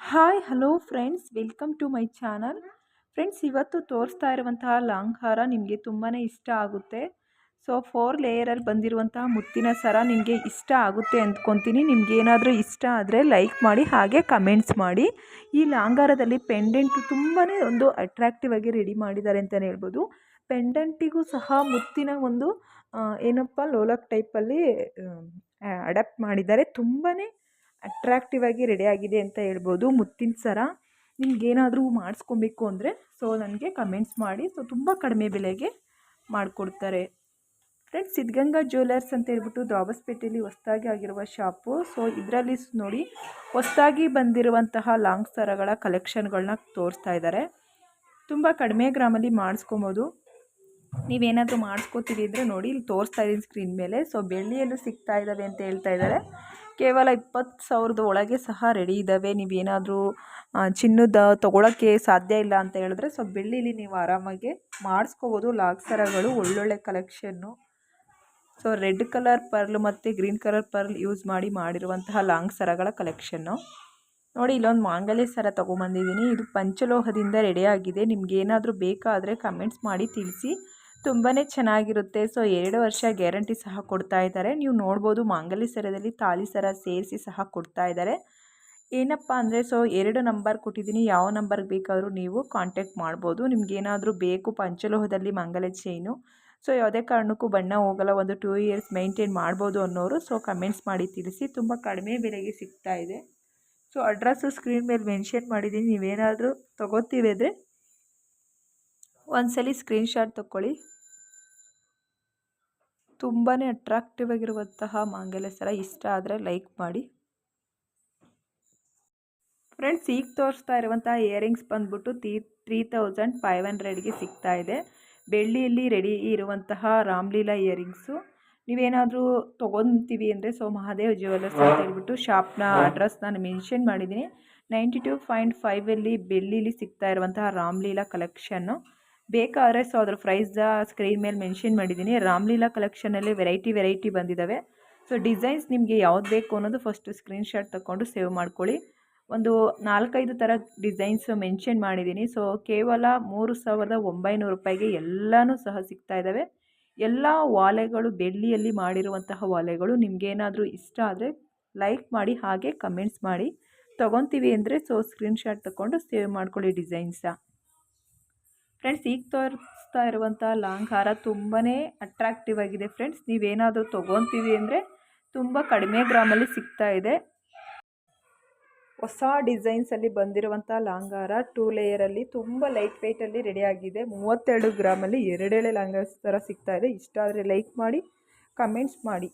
Hi hello friends welcome to my channel friends ಇವತ್ತು ತೋರಿಸ್ತಾ ಇರುವಂತಹ ಲಾಂಗ್ ಹಾರ ನಿಮಗೆ ತುಂಬಾ ಇಷ್ಟ ಆಗುತ್ತೆ. ಸೊ ಫೋರ್ ಲೇಯರಲ್ಲಿ ಬಂದಿರುವಂತಹ ಮುತ್ತಿನ ಸರ ನಿಮಗೆ ಇಷ್ಟ ಆಗುತ್ತೆ ಅಂದ್ಕೊತೀನಿ. ನಿಮ್ಗೆ ಏನಾದರೂ ಇಷ್ಟ ಆದರೆ ಲೈಕ್ ಮಾಡಿ, ಹಾಗೆ ಕಮೆಂಟ್ಸ್ ಮಾಡಿ. ಈ ಲಾಂಗಾರದಲ್ಲಿ ಪೆಂಡೆಂಟು ತುಂಬಾ ಒಂದು ಅಟ್ರಾಕ್ಟಿವ್ ಆಗಿ ರೆಡಿ ಮಾಡಿದ್ದಾರೆ ಅಂತಲೇ ಹೇಳ್ಬೋದು. ಪೆಂಡೆಂಟಿಗೂ ಸಹ ಮುತ್ತಿನ ಒಂದು ಏನಪ್ಪ, ಲೋಲಕ್ ಟೈಪಲ್ಲಿ ಅಡಾಪ್ಟ್ ಮಾಡಿದ್ದಾರೆ. ತುಂಬಾ ಅಟ್ರಾಕ್ಟಿವ್ ಆಗಿ ರೆಡಿ ಆಗಿದೆ ಅಂತ ಹೇಳ್ಬೋದು. ಮುತ್ತಿನ ಸರ ನಿಮಗೇನಾದರೂ ಮಾಡಿಸ್ಕೊಬೇಕು ಅಂದರೆ ಸೊ ನನಗೆ ಕಮೆಂಟ್ಸ್ ಮಾಡಿ. ಸೊ ತುಂಬ ಕಡಿಮೆ ಬೆಲೆಗೆ ಮಾಡಿಕೊಡ್ತಾರೆ. ಫ್ರೆಂಡ್ಸ್ ಸಿದ್ಧಗಂಗಾ ಜ್ಯುವೆಲರ್ಸ್ ಅಂತ ಹೇಳ್ಬಿಟ್ಟು ದ್ವಾಬಸ್ಪೇಟೆಯಲ್ಲಿ ಹೊಸ್ದಾಗಿ ಆಗಿರುವ ಶಾಪು. ಸೊ ಇದರಲ್ಲಿ ನೋಡಿ ಹೊಸ್ದಾಗಿ ಬಂದಿರುವಂತಹ ಲಾಂಗ್ ಸರಗಳ ಕಲೆಕ್ಷನ್ಗಳನ್ನ ತೋರಿಸ್ತಾ ಇದ್ದಾರೆ. ತುಂಬ ಕಡಿಮೆ ಗ್ರಾಮಲ್ಲಿ ಮಾಡಿಸ್ಕೊಬೋದು. ನೀವೇನಾದರೂ ಮಾಡಿಸ್ಕೋತೀವಿ ಅಂದರೆ ನೋಡಿ, ಇಲ್ಲಿ ತೋರಿಸ್ತಾ ಇದ್ದೀನಿ ಸ್ಕ್ರೀನ್ ಮೇಲೆ. ಸೊ ಬೆಳ್ಳಿಯಲ್ಲೂ ಸಿಗ್ತಾ ಇದ್ದಾವೆ ಅಂತ ಹೇಳ್ತಾ ಇದ್ದಾರೆ ಕೇವಲ ಇಪ್ಪತ್ತು ಸಾವಿರದ ಒಳಗೆ ಸಹ ರೆಡಿ ಇದ್ದಾವೆ ನೀವೇನಾದರೂ ಚಿನ್ನದ ತೊಗೊಳಕ್ಕೆ ಸಾಧ್ಯ ಇಲ್ಲ ಅಂತ ಹೇಳಿದ್ರೆ ಸೊ ಬೆಳ್ಳಿಲಿ ನೀವು ಆರಾಮಾಗಿ ಮಾಡಿಸ್ಕೋಬೋದು. ಲಾಕ್ಸರಗಳು ಒಳ್ಳೊಳ್ಳೆ ಕಲೆಕ್ಷನ್ನು ಸೊ ರೆಡ್ ಕಲರ್ ಪರ್ಲ್ ಮತ್ತು ಗ್ರೀನ್ ಕಲರ್ ಪರ್ಲ್ ಯೂಸ್ ಮಾಡಿ ಮಾಡಿರುವಂತಹ ಲಾಂಗ್ ಸರಗಳ ಕಲೆಕ್ಷನ್ನು ನೋಡಿ, ಇಲ್ಲೊಂದು ಮಾಂಗಲ್ಯ ಸರ ತೊಗೊಂಬಂದಿದ್ದೀನಿ. ಇದು ಪಂಚಲೋಹದಿಂದ ರೆಡಿಯಾಗಿದೆ ನಿಮ್ಗೆ ಏನಾದರೂ ಬೇಕಾದರೆ ಕಮೆಂಟ್ಸ್ ಮಾಡಿ ತಿಳಿಸಿ. ತುಂಬಾ ಚೆನ್ನಾಗಿರುತ್ತೆ. ಸೊ, ಎರಡು ವರ್ಷ ಗ್ಯಾರಂಟಿ ಸಹ ಕೊಡ್ತಾ ಇದ್ದಾರೆ. ನೀವು ನೋಡ್ಬೋದು, ಮಾಂಗಲ್ಯ ಸರದಲ್ಲಿ ತಾಳಿ ಸರ ಸೇರಿಸಿ ಸಹ ಕೊಡ್ತಾ ಇದ್ದಾರೆ. ಏನಪ್ಪ ಅಂದರೆ, ಸೊ, ಎರಡು ನಂಬರ್ ಕೊಟ್ಟಿದ್ದೀನಿ. ಯಾವ ನಂಬರ್ಗೆ ಬೇಕಾದರೂ ನೀವು ಕಾಂಟ್ಯಾಕ್ಟ್ ಮಾಡ್ಬೋದು. ನಿಮ್ಗೇನಾದರೂ ಬೇಕು, ಪಂಚಲೋಹದಲ್ಲಿ ಮಂಗಲ ಚೈನು ಸೊ, ಯಾವುದೇ ಕಾರಣಕ್ಕೂ ಬಣ್ಣ ಹೋಗಲ್ಲ, ಒಂದು ಟೂ ಇಯರ್ಸ್ ಮೈಂಟೈನ್ ಮಾಡ್ಬೋದು ಅನ್ನೋರು, ಸೊ ಕಮೆಂಟ್ಸ್ ಮಾಡಿ ತಿಳಿಸಿ. ತುಂಬ ಕಡಿಮೆ ಬೆಲೆಗೆ ಸಿಗ್ತಾ ಇದೆ. ಸೊ ಅಡ್ರೆಸ್ಸು ಸ್ಕ್ರೀನ್ ಮೇಲೆ ಮೆನ್ಷನ್ ಮಾಡಿದ್ದೀನಿ. ನೀವೇನಾದರೂ ತೊಗೋತೀವಿ ಅಂದರೆ ಒಂದ್ಸಲಿ ಸ್ಕ್ರೀನ್ಶಾಟ್ ತಗೊಳ್ಳಿ ತುಂಬಾ ಅಟ್ರಾಕ್ಟಿವ್ ಆಗಿರುವಂತಹ ಮಾಂಗಲ್ಯ ಸರ, ಇಷ್ಟ ಆದರೆ ಲೈಕ್ ಮಾಡಿ. ಫ್ರೆಂಡ್ಸ್ ಈಗ ತೋರಿಸ್ತಾ ಇರುವಂತಹ ಇಯರಿಂಗ್ಸ್ ಬಂದ್ಬಿಟ್ಟು ತೀ ತ್ರೀ ತೌಸಂಡ್ ಫೈವ್ ಹಂಡ್ರೆಡ್ಗೆ ಸಿಗ್ತಾ ಇದೆ. ಬೆಳ್ಳಿಯಲ್ಲಿ ರೆಡಿ ಇರುವಂತಹ ರಾಮ್ಲೀಲಾ ಇಯರಿಂಗ್ಸು ನೀವೇನಾದರೂ ತೊಗೊತೀವಿ ಅಂದರೆ ಸೊ, ಮಹಾದೇವ್ ಜ್ಯುವೆಲರ್ಸ್ ಅಂತ ಹೇಳ್ಬಿಟ್ಟು ಶಾಪ್ನ ಅಡ್ರೆಸ್ ನಾನು ಮೆನ್ಷನ್ ಮಾಡಿದ್ದೀನಿ. ನೈಂಟಿ ಟು ಪಾಯಿಂಟ್ ಫೈವಲ್ಲಿ ಬೆಳ್ಳಿಲಿ ಸಿಗ್ತಾ ಇರುವಂತಹ ರಾಮ್ಲೀಲಾ ಕಲೆಕ್ಷನ್ನು ಬೇಕಾದರೆ ಸೊ ಅದ್ರ ಪ್ರೈಸ್ ಸ್ಕ್ರೀನ್ ಮೇಲೆ ಮೆನ್ಷನ್ ಮಾಡಿದ್ದೀನಿ ರಾಮ್ಲೀಲಾ ಕಲೆಕ್ಷನಲ್ಲಿ ವೆರೈಟಿ ವೆರೈಟಿ ಬಂದಿದ್ದಾವೆ ಸೊ ಡಿಸೈನ್ಸ್ ನಿಮಗೆ ಯಾವ್ದು ಬೇಕು ಅನ್ನೋದು ಫಸ್ಟು ಸ್ಕ್ರೀನ್ಶಾಟ್ ತಗೊಂಡು ಸೇವ್ ಮಾಡ್ಕೊಳ್ಳಿ. ಒಂದು ನಾಲ್ಕೈದು ಥರ ಡಿಸೈನ್ಸ್ ಮೆನ್ಷನ್ ಮಾಡಿದ್ದೀನಿ ಸೊ ಕೇವಲ ಮೂರು ಸಾವಿರದ ಒಂಬೈನೂರು ರೂಪಾಯಿಗೆ ಎಲ್ಲನೂ ಸಹ ಸಿಗ್ತಾ ಇದ್ದಾವೆ ಎಲ್ಲ ವಾಲೆಗಳು ಬೆಳ್ಳಿಯಲ್ಲಿ ಮಾಡಿರುವಂತಹ ವಾಲೆಗಳು ನಿಮಗೇನಾದರೂ ಇಷ್ಟ ಆದರೆ ಲೈಕ್ ಮಾಡಿ, ಹಾಗೆ ಕಮೆಂಟ್ಸ್ ಮಾಡಿ. ತೊಗೊತೀವಿ ಅಂದರೆ ಸೊ ಸ್ಕ್ರೀನ್ಶಾಟ್ ತಗೊಂಡು ಸೇವ್ ಮಾಡ್ಕೊಳ್ಳಿ ಡಿಸೈನ್ಸ ಫ್ರೆಂಡ್ಸ್ ಈಗ ತೋರಿಸ್ತಾ ಇರುವಂಥ ಲಾಂಗ್ ಹಾರ ತುಂಬಾ ಅಟ್ರಾಕ್ಟಿವ್ ಆಗಿದೆ ಫ್ರೆಂಡ್ಸ್ ನೀವೇನಾದರೂ ತೊಗೊತೀವಿ ಅಂದರೆ ತುಂಬ ಕಡಿಮೆ ಗ್ರಾಮಲ್ಲಿ ಸಿಗ್ತಾ ಇದೆ. ಹೊಸ ಡಿಸೈನ್ಸಲ್ಲಿ ಬಂದಿರುವಂಥ ಲಾಂಗ್ ಹಾರ ಟೂ ಲೇಯರಲ್ಲಿ ತುಂಬ ಲೈಟ್ ವೆಯ್ಟಲ್ಲಿ ರೆಡಿ ಆಗಿದೆ. ಮೂವತ್ತೆರಡು ಗ್ರಾಮಲ್ಲಿ ಎರಡೆಳೆ ಲಾಂಗ್ ಥರ ಸಿಗ್ತಾ ಇದೆ. ಇಷ್ಟ ಆದರೆ ಲೈಕ್ ಮಾಡಿ ಕಮೆಂಟ್ಸ್ ಮಾಡಿ.